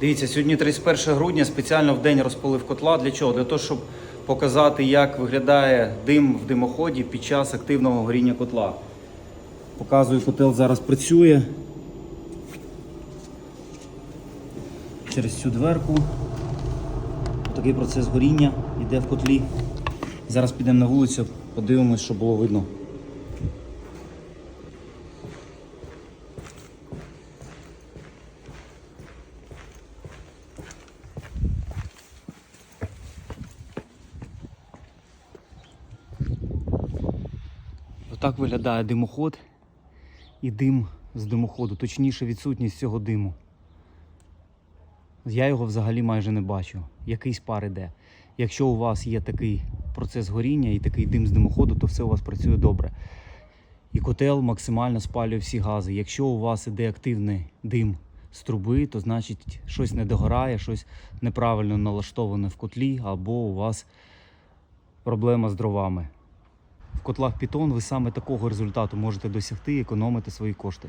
Дивіться, сьогодні 31 грудня, спеціально в день розпалив котла. Для чого? Для того, щоб показати, як виглядає дим в димоході під час активного горіння котла. Показую, котел зараз працює. Через цю дверку. Такий процес горіння йде в котлі. Зараз підемо на вулицю, подивимось, що було видно. Отак виглядає димоход і дим з димоходу, точніше відсутність цього диму. Я його взагалі майже не бачу. Якийсь пар іде. Якщо у вас є такий процес горіння і такий дим з димоходу, то все у вас працює добре. І котел максимально спалює всі гази. Якщо у вас іде активний дим з труби, то значить щось не догорає, щось неправильно налаштоване в котлі, або у вас проблема з дровами. Котлах Python ви саме такого результату можете досягти і економити свої кошти.